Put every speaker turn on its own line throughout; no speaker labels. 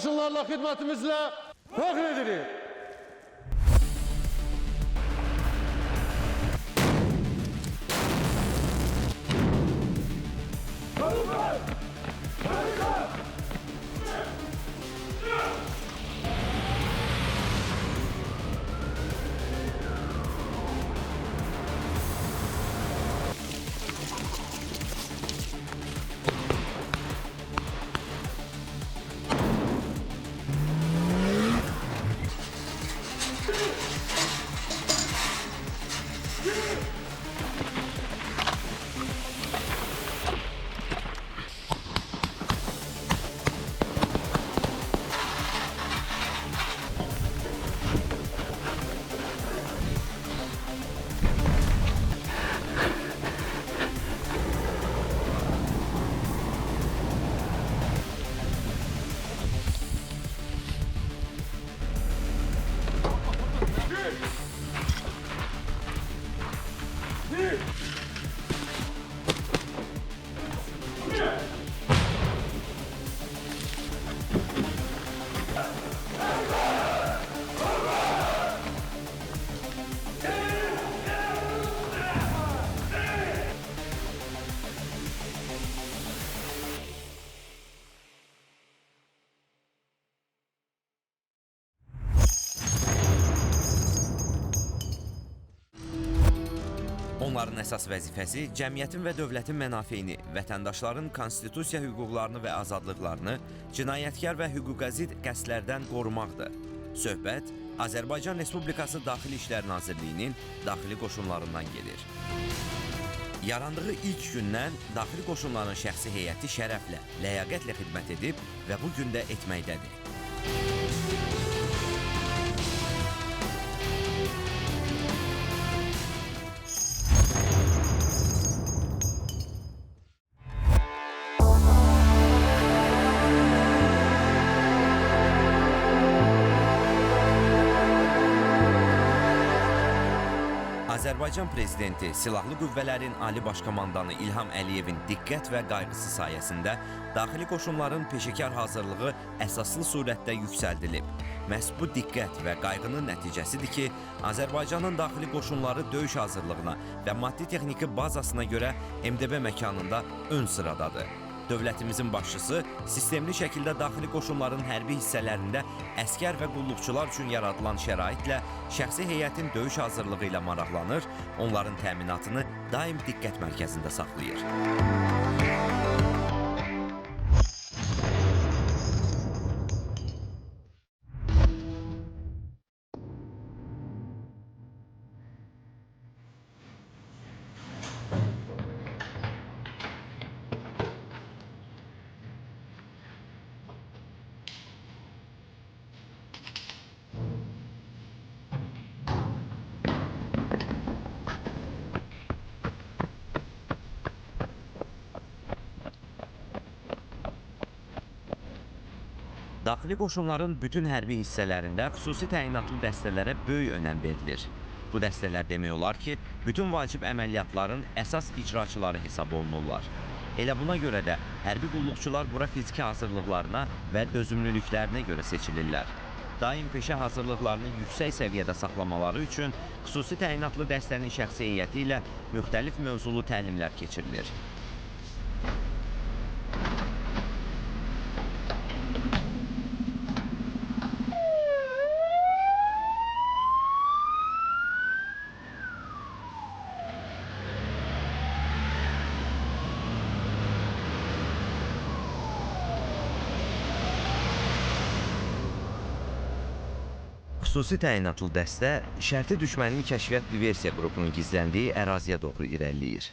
koşullarla hizmetimizle fəxr edirik.
Onların əsas vəzifəsi cəmiyyətin və dövlətin mənafeyini, vətəndaşların konstitusiya hüquqlarını və azadlıqlarını cinayətkar və hüquqəzid qəsdlərdən qorumaqdır. Söhbət Azərbaycan Respublikası Daxili İşlər Nazirliyinin daxili qoşunlarından gedir. Yarandığı ilk gündən daxili qoşunların şəxsi heyəti şərəflə, ləyaqətlə xidmət edib və bu gün də etməkdədir. Azərbaycan prezidenti Silahlı Qüvvələrin Ali Baş Komandanı İlham Əliyevin diqqət və qayğısı sayəsində daxili qoşunların peşəkar hazırlığı əsaslı surətdə yüksəldilib. Məhz bu diqqət və qayğının nəticəsidir ki, Azərbaycanın daxili qoşunları döyüş hazırlığına və maddi texniki bazasına görə MDB məkanında ön sıradadır. Dövlətimizin başçısı sistemli şəkildə daxili qoşunların hərbi hissələrində əskər və qulluqçular üçün yaradılan şəraitlə şəxsi heyətin döyüş hazırlığı ilə maraqlanır, onların təminatını daim diqqət mərkəzində saxlayır. Daxili qoşunların bütün hərbi hissələrində xüsusi təyinatlı dəstələrə böyük önəm verilir. Bu dəstələr demək olar ki, bütün vacib əməliyyatların əsas icraçıları hesab olunurlar. Elə buna görə də hərbi qulluqçular bura fiziki hazırlıqlarına və dözümlülüklərinə görə seçilirlər. Daim peşə hazırlıqlarını yüksək səviyyədə saxlamaları üçün xüsusi təyinatlı dəstənin şəxsi heyəti ilə müxtəlif mövzulu təlimlər keçirilir. Xüsusi təyinatlı dəstə şərti düşmənin kəşfiyyat diversiya qrupunun gizləndiyi əraziyə doğru irəliləyir.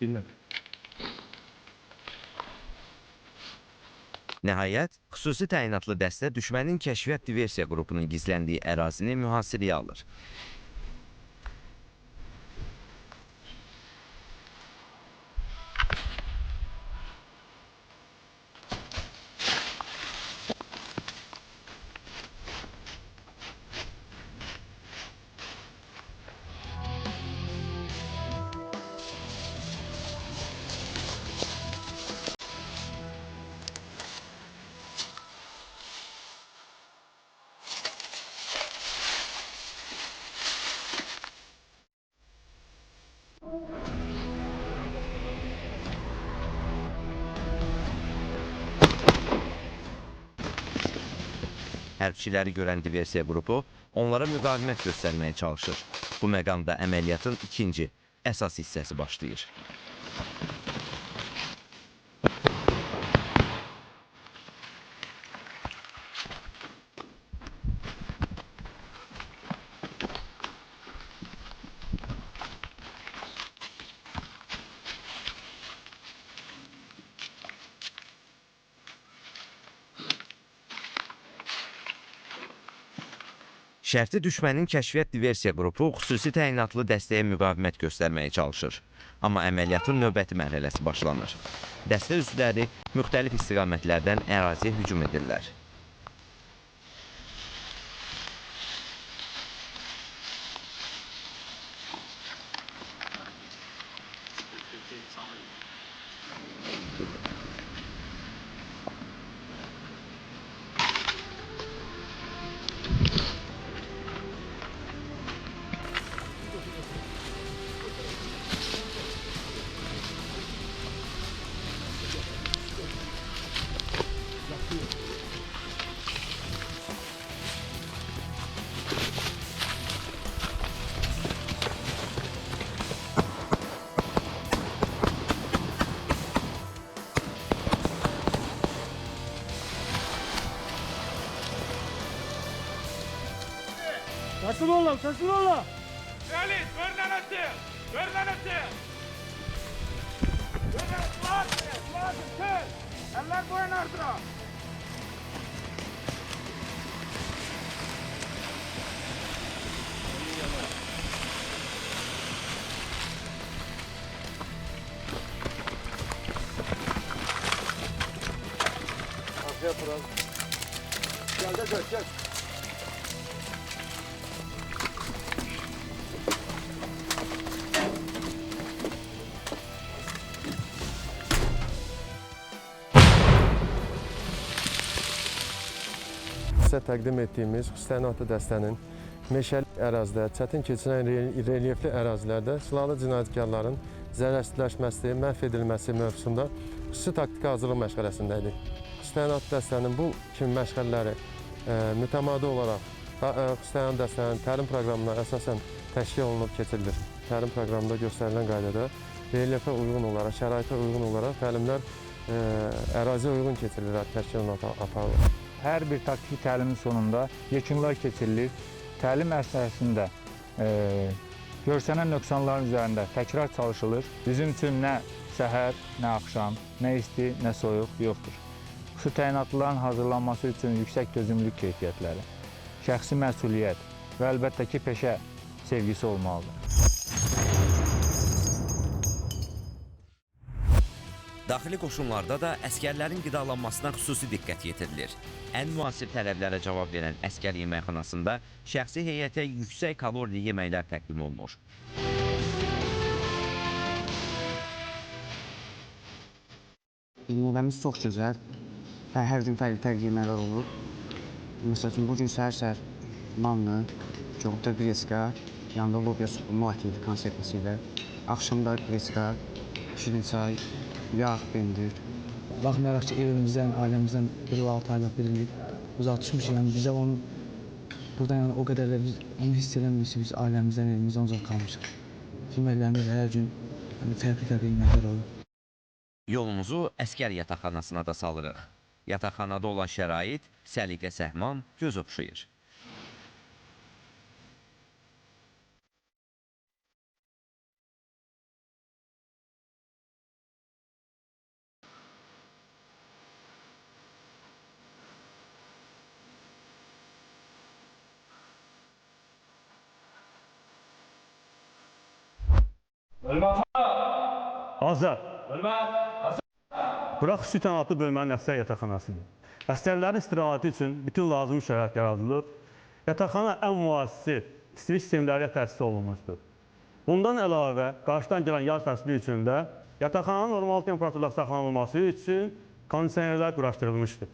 Bilmem.
Nəhayət, xüsusi təyinatlı dəstə düşmənin kəşfiyyat diversiya qrupunun gizləndiyi ərazini mühasirəyə alır. Hərbçiləri görən diversiya qrupu onlara müqavimət göstərməyə çalışır. Bu məqamda əməliyyatın ikinci, əsas hissəsi başlayır. Şərti düşmənin kəşfiyyat diversiya qrupu xüsusi təyinatlı dəstəyə müqavimət göstərməyə çalışır. Amma əməliyyatın növbəti mərhələsi başlanır. Dəstə üzvləri müxtəlif istiqamətlərdən əraziyə hücum edirlər.
Teslim ol lan, teslim ol lan.
Relis, Fernandez! Fernandez! Fernandez, suate, suate, tez! Eller boyun ardına!
Gel Sizə təqdim etdiyimiz xüsusi dəstənin meşəlik ərazidə, çətin keçilən rel- relyefli ərazilərdə silahlı cinayətkarların zərərsizləşməsi, məhv edilməsi mövzusunda xüsusi taktiki hazırlıq məşğələsindəydik. Xüsusi dəstənin bu kimi məşğələləri e, mütəmadi olaraq e, xüsusi dəstənin təlim proqramına əsasən təşkil olunub keçirilir. Təlim proqramında göstərilən qaydada relyefə uyğun olaraq, şəraitə uyğun olaraq təlimlər e, əraziyə uyğun keçirilir, təşkilat aparılır.
Hər bir taktiki təlimin sonunda yekunlar keçirilir. Təlim əsnasında e, görsənən nöqsanların üzərində təkrar çalışılır. Bizim üçün nə səhər, nə axşam, nə isti, nə soyuq yoxdur. Xüsusi təyinatlıların hazırlanması üçün yüksək dözümlülük keyfiyyətləri, şəxsi məsuliyyət və əlbəttə ki, peşə sevgisi olmalıdır.
Daxili qoşunlarda da əskərlərin qidalanmasına xüsusi diqqət yetirilir. Ən müasir tələblərə cavab verən əskər yeməkxanasında şəxsi heyətə yüksək kalorili yeməklər təqdim olunur.
Növbəmiz çox gözəl və hər gün fərqli-fərqli yeməklər olur. Məsəl üçün, bu gün səhər-səhər manna, yoğurtda greska, yanında lobya supu muatili konseptisi ilə. Axşamda greska, şirin çay, yağ, pendir.
Baxmayaraq ki, evimizdən, ailəmizdən bir o 6 aylıq birini uzaq düşmüş, yəni bizə onu buradan yəni o qədər də biz onu hiss eləmirik ki, biz ailəmizdən, evimizdən uzaq qalmışıq. Yeməklərimiz hər gün yəni, fərqli-fərqli yeməklər olur.
Yolumuzu əskər yataqxanasına da salırıq. Yataqxanada olan şərait səliqə səhman göz oxşayır.
Azad. Bura xüsusi təyinatlı bölmənin əksər yataqxanasıdır. Əsgərlərin istirahəti üçün bütün lazımi şərait yaradılıb. Yataqxana ən müasir istilik sistemləri ilə təsis olunmuşdur. Bundan əlavə, qarşıdan gələn yaz fəsli üçün də yataqxananın normal temperaturda saxlanılması üçün kondisionerlər quraşdırılmışdır.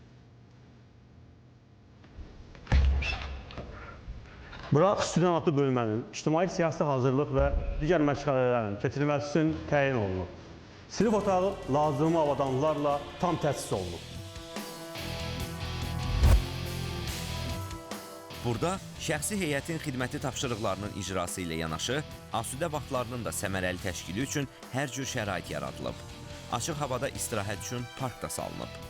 Bura xüsusi təyinatlı bölmənin ictimai siyasi hazırlıq və digər məşğələlərin keçirilməsi üçün təyin olunub. Sinif otağı lazımi avadanlıqlarla tam təsis olunub.
Burada şəxsi heyətin xidməti tapşırıqlarının icrası ilə yanaşı, asudə vaxtlarının da səmərəli təşkili üçün hər cür şərait yaradılıb. Açıq havada istirahət üçün park da salınıb.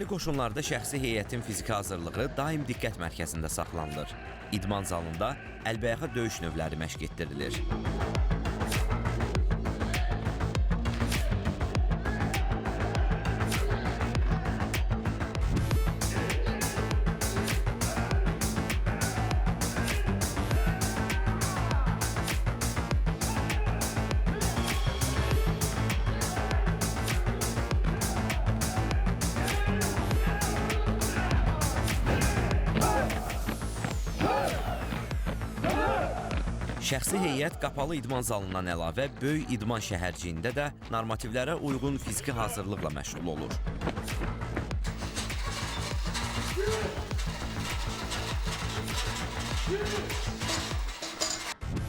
Daxili qoşunlarda şəxsi heyətin fiziki hazırlığı daim diqqət mərkəzində saxlanılır. İdman zalında əlbəyaxa döyüş növləri məşq etdirilir. Şəxsi heyət qapalı idman zalından əlavə böyük idman şəhərciyində də normativlərə uyğun fiziki hazırlıqla məşğul olur.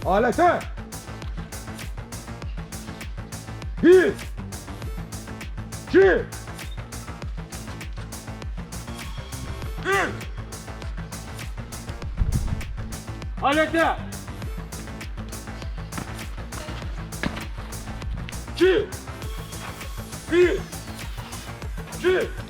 Alete! Bir! İki! Üç! Alete! 1,
1.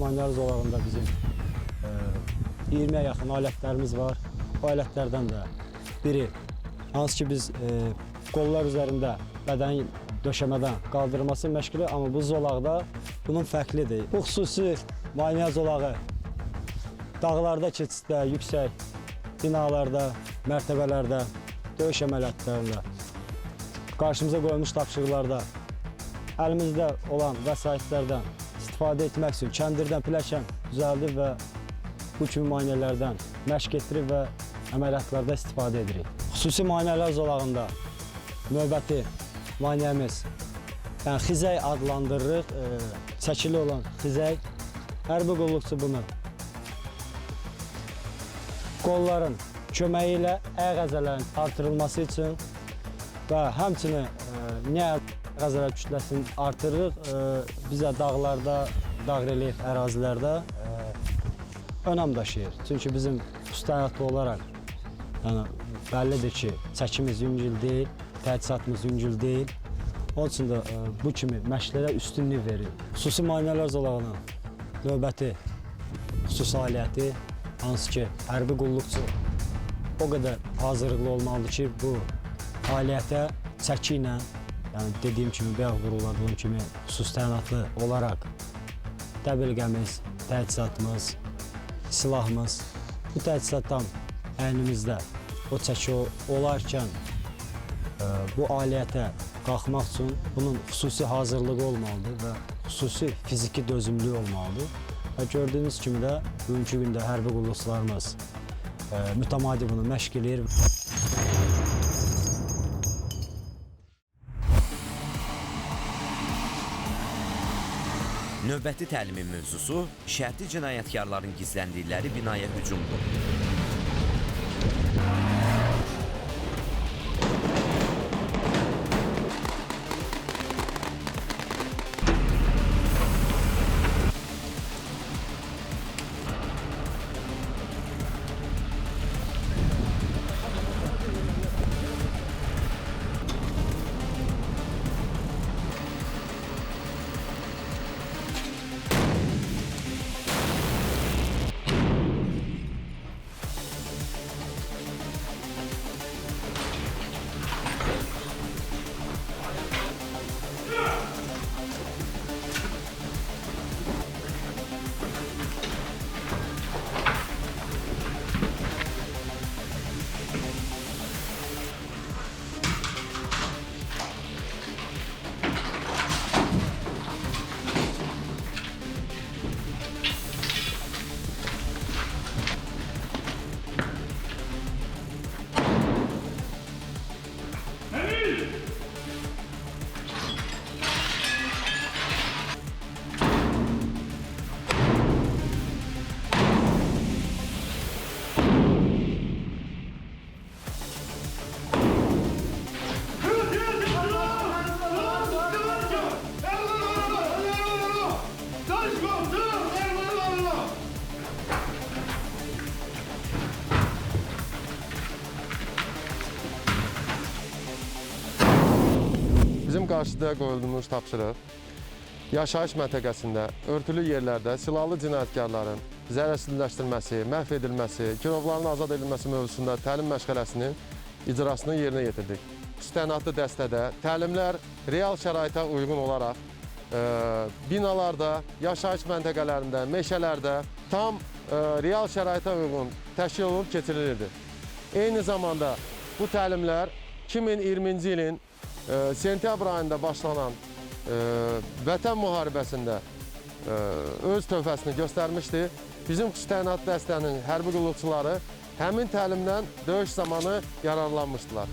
Maneələr zolağında bizim e, 20-yə yaxın var. Bu alətlərdən də biri hansı ki biz e, qollar üzərində bədənin döşəmədən qaldırması məşqi, amma bu zolaqda bunun fərqlidir. Bu xüsusi maneə zolağı dağlarda keçiddə, yüksək binalarda, mərtəbələrdə, döyüş əməliyyatlarında qarşımıza qoyulmuş tapşırıqlarda əlimizdə olan vəsaitlərdən istifadə etmək üçün kəndirdən pilləkən düzəldib və bu kimi maneələrdən məşq etdirib və əməliyyatlarda istifadə edirik. Xüsusi maneələr zolağında növbəti maneəmiz yəni xizək adlandırırıq. E, çəkili olan xizək. Hərbi qulluqçu bunu qolların köməyi ilə əq əzələrin artırılması üçün və həmçinin e, niyə qəzələ kütləsini artırırıq. E, bizə dağlarda, dağ relyef ərazilərdə e, önəm daşıyır. Çünki bizim üstəyatlı olaraq yəni bəllidir ki, çəkimiz yüngül deyil, təchizatımız yüngül deyil. Onun üçün də e, bu kimi məşqlərə üstünlük verir. Xüsusi maneələr zolağının növbəti xüsusiyyəti hansı ki, hərbi qulluqçu o qədər hazırlıqlı olmalıdır ki, bu fəaliyyətə çəki ilə, yəni dediyim kimi, bayaq vurguladığım kimi xüsusi təyinatlı olaraq dəbilqəmiz, təchizatımız, silahımız Bu təchizatdan əynimizdə o çəki olarkən ə, bu aliyyətə qalxmaq üçün bunun xüsusi hazırlığı olmalıdır və xüsusi fiziki dözümlülüyü olmalıdır. Və gördüyünüz kimi də bugünkü gündə hərbi qulluqçularımız ə, mütəmadi bunu məşq eləyir.
Növbəti təlimin mövzusu şərti cinayətkarların gizləndikləri binaya hücumdur.
Qarşıda qoyulmuş tapşırıq yaşayış məntəqəsində örtülü yerlərdə silahlı cinayətkarların zərərsizləşdirilməsi, məhv edilməsi, girovların azad edilməsi mövzusunda təlim məşğələsinin icrasını yerinə yetirdik. Xüsusi təyinatlı dəstədə təlimlər real şəraitə uyğun olaraq e, binalarda, yaşayış məntəqələrində, meşələrdə tam e, real şəraitə uyğun təşkil olunub keçirilirdi. Eyni zamanda bu təlimlər 2020-ci ilin e, sentyabr ayında başlanan e, vətən müharibəsində e, öz töhfəsini göstərmişdi. Bizim xüsusi təyinat dəstənin hərbi qulluqçuları həmin təlimdən döyüş zamanı yararlanmışdılar.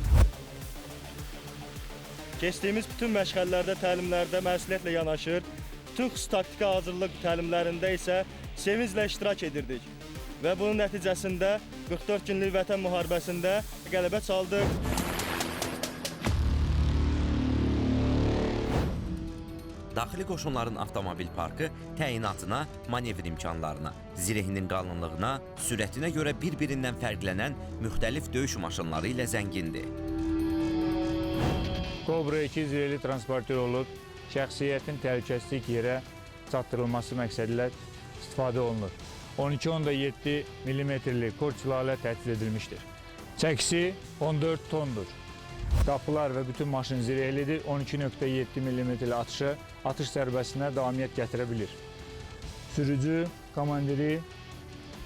Keçdiyimiz bütün məşğələlərdə, təlimlərdə məsuliyyətlə yanaşır. Bütün taktiki hazırlıq təlimlərində isə sevinclə iştirak edirdik. Və bunun nəticəsində 44 günlük vətən müharibəsində qələbə çaldıq.
Daxili qoşunların avtomobil parkı təyinatına, manevr imkanlarına, zirehinin qalınlığına, sürətinə görə bir-birindən fərqlənən müxtəlif döyüş maşınları ilə zəngindir.
Kobra 2 zirehli transportör olub, şəxsiyyətin təhlükəsizlik yerə çatdırılması məqsədilə istifadə olunur. 12.7 mm-lik kor silahla təchiz edilmişdir. Çəkisi 14 tondur. Qapılar və bütün maşın zirehlidir. 12.7 mm atışı atış zərbəsinə davamiyyət gətirə bilir. Sürücü, komandiri,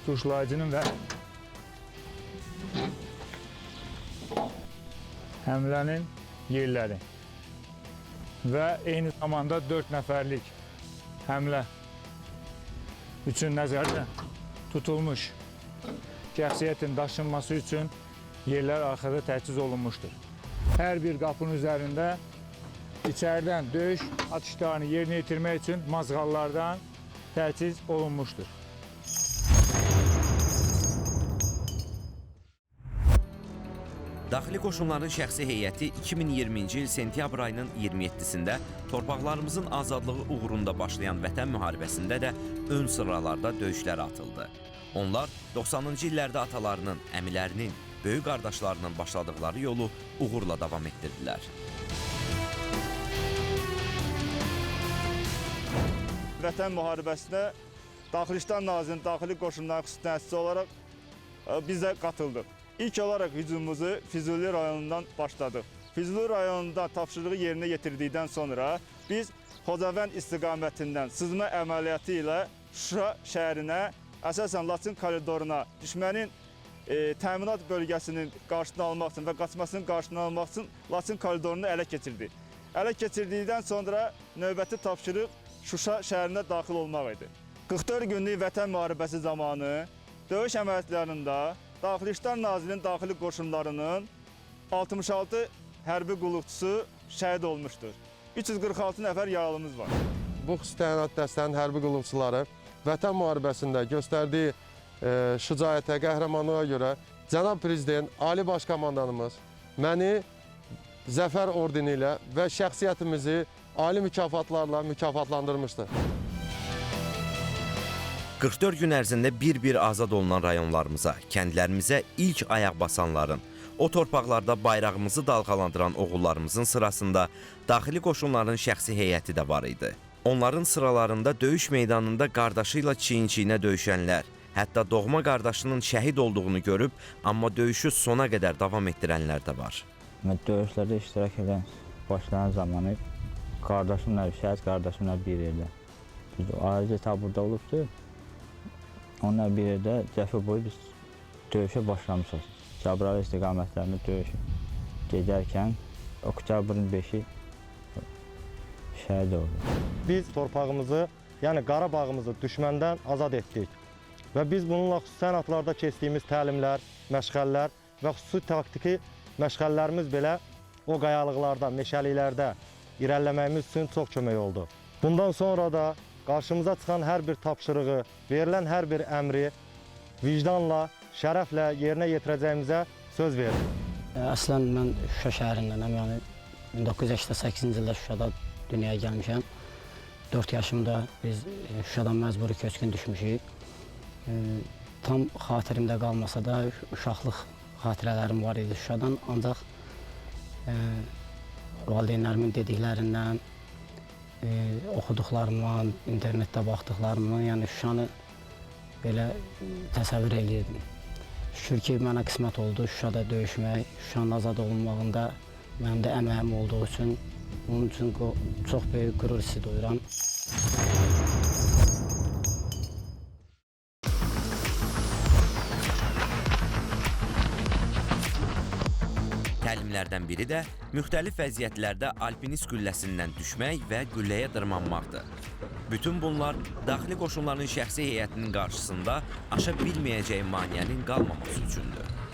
tuşlayıcının və həmlənin yerləri və eyni zamanda 4 nəfərlik həmlə üçün nəzərdə tutulmuş şəxsiyyətin daşınması üçün yerlər arxada təchiz olunmuşdur. Hər bir qapının üzərində içəridən döyüş atışlarını yerinə yetirmək üçün mazğallardan təchiz olunmuşdur.
Daxili qoşunların şəxsi heyəti 2020-ci il sentyabr ayının 27-sində torpaqlarımızın azadlığı uğrunda başlayan vətən müharibəsində də ön sıralarda döyüşlərə atıldı. Onlar 90-cı illərdə atalarının, əmilərinin, böyük qardaşlarının başladıkları yolu uğurla davam etdirdilər.
Vətən müharibəsinə Daxili İşlər Nazirinin daxili qoşunların xüsusi olaraq e, biz də qatıldıq. İlk olaraq hücumumuzu Füzuli rayonundan başladıq. Füzuli rayonunda tapşırığı yerinə yetirdikdən sonra biz Xocavənd istiqamətindən sızma əməliyyatı ilə Şuşa şəhərinə əsasən Laçın koridoruna düşmənin e, təminat bölgəsinin qarşısını almaq üçün və qaçmasının qarşısını almaq üçün Laçın koridorunu ələ keçirdi. Ələ keçirdikdən sonra növbəti tapşırıq Şuşa şəhərinə daxil olmaq idi. 44 günlük vətən müharibəsi zamanı döyüş əməliyyatlarında Daxili İşlər Nazirliyinin daxili qoşunlarının 66 hərbi qulluqçusu şəhid olmuşdur. 346 nəfər yaralımız var.
Bu xüsusi təyinat dəstənin hərbi qulluqçuları vətən müharibəsində göstərdiyi şücaətə, qəhrəmanlığa görə cənab prezident, Ali Baş Komandanımız məni Zəfər ordeni ilə və şəxsiyyətimizi ali mükafatlarla mükafatlandırmışdır.
44 gün ərzində bir-bir azad olunan rayonlarımıza, kəndlərimizə ilk ayaq basanların, o torpaqlarda bayrağımızı dalğalandıran oğullarımızın sırasında daxili qoşunların şəxsi heyəti də var idi. Onların sıralarında döyüş meydanında qardaşı ilə çiyin-çiyinə döyüşənlər, hətta doğma qardaşının şəhid olduğunu görüb, amma döyüşü sona qədər davam etdirənlər də var.
Mən döyüşlərdə iştirak edən başlayan zamanı qardaşımla, şəhid qardaşımla bir yerdə. Biz ayrıca taburda olubdur. Onunla bir yerdə cəbhə boyu biz döyüşə başlamışıq. Cəbrayıl istiqamətlərində döyüş gedərkən oktyabrın 5-i şəhid oldu.
biz torpağımızı, yəni Qarabağımızı düşməndən azad etdik. Və biz bununla xüsusi sənətlərdə keçdiyimiz təlimlər, məşğəllər və xüsusi taktiki məşğəllərimiz belə o qayalıqlarda, meşəliklərdə irəliləməyimiz üçün çox kömək oldu. Bundan sonra da qarşımıza çıxan hər bir tapşırığı, verilən hər bir əmri vicdanla, şərəflə yerinə yetirəcəyimizə söz verdik.
Əslən mən Şuşa şəhərindənəm, yəni 1988-ci ildə Şuşada dünyaya gəlmişəm. 4 yaşımda biz e, Şuşadan məcburi köçkün düşmüşük. Tam xatirimdə qalmasa da uşaqlıq xatirələrim var idi Şuşadan, ancaq e, valideynlərimin dediklərindən, e, oxuduqlarımdan, internetdə baxdıqlarımdan, yəni Şuşanı belə təsəvvür eləyirdim. Şükür ki, mənə qismət oldu Şuşada döyüşmək, Şuşanın azad olunmağında mənim də əməyim olduğu üçün, onun üçün çox böyük qürur hissi duyuram.
Təlimlərdən biri də müxtəlif vəziyyətlərdə alpinist gülləsindən düşmək və gülləyə dırmanmaqdır. Bütün bunlar daxili qoşunların şəxsi heyətinin qarşısında aşa bilməyəcəyi maneənin qalmaması üçündür.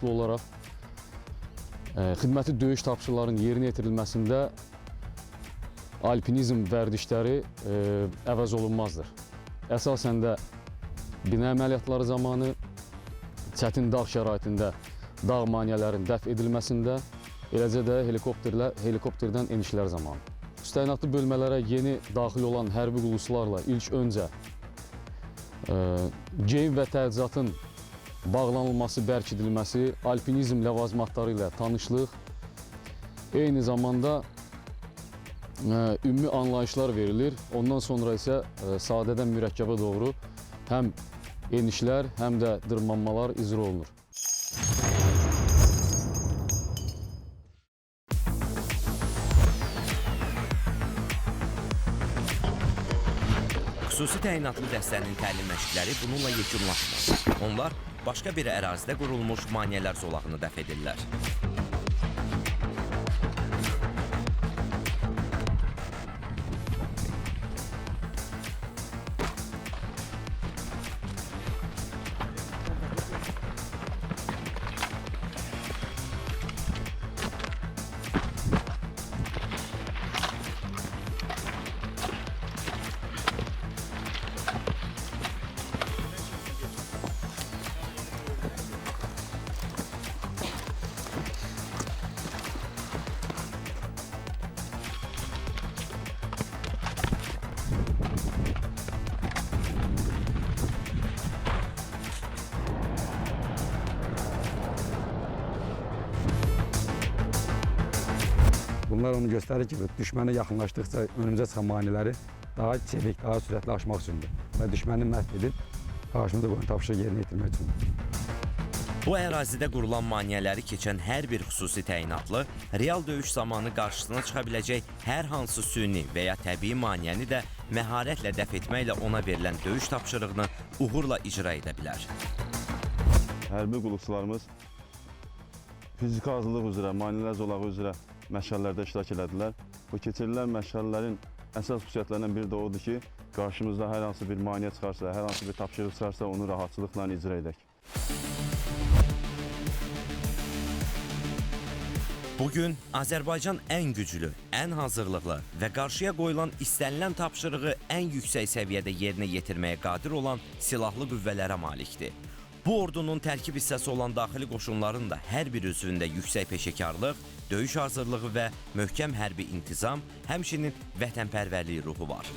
Təyinatlı olaraq e, xidməti döyüş tapşırılarının yerinə yetirilməsində alpinizm vərdişləri e, əvəz olunmazdır. Əsasən də bina əməliyyatları zamanı çətin dağ şəraitində dağ maneələrinin dəf edilməsində, eləcə də helikopterlə helikopterdən enişlər zamanı. Təyinatlı bölmələrə yeni daxil olan hərbi qulluslarla ilk öncə e, geyim və təchizatın bağlanılması, bərkidilməsi, alpinizm ləvazimatları ilə tanışlıq, eyni zamanda ə, ümumi anlayışlar verilir. Ondan sonra isə ə, sadədən mürəkkəbə doğru həm enişlər, həm də dırmanmalar icra olunur.
Xüsusi təyinatlı dəstənin təlim məşqləri bununla yekunlaşmır. Onlar başqa bir ərazidə qurulmuş maneələr zolağını dəf edirlər.
Bunlar onu göstərir ki, düşmənə yaxınlaşdıqca önümüzə çıxan maneələri daha çevik, daha sürətli aşmaq üçündür və düşməni məhv edib qarşımıza qoyun tapşırığı yerinə yetirmək üçündür.
Bu ərazidə qurulan maneələri keçən hər bir xüsusi təyinatlı real döyüş zamanı qarşısına çıxa biləcək hər hansı süni və ya təbii maneəni də məharətlə dəf etməklə ona verilən döyüş tapşırığını uğurla icra edə bilər.
Hərbi qulluqçularımız fiziki hazırlıq üzrə, maneələr zolağı üzrə məşğələlərdə iştirak elədilər. Bu keçirilən məşğələlərin əsas xüsusiyyətlərindən biri də odur ki, qarşımızda hər hansı bir maneə çıxarsa, hər hansı bir tapşırıq çıxarsa, onu rahatçılıqla icra edək.
Bugün Azərbaycan ən güclü, ən hazırlıqlı və qarşıya qoyulan istənilən tapşırığı ən yüksək səviyyədə yerinə yetirməyə qadir olan silahlı qüvvələrə malikdir. Bu ordunun tərkib hissəsi olan daxili qoşunların da hər bir üzvündə yüksək peşəkarlıq, döyüş hazırlığı və möhkəm hərbi intizam, həmçinin vətənpərvərlik ruhu var.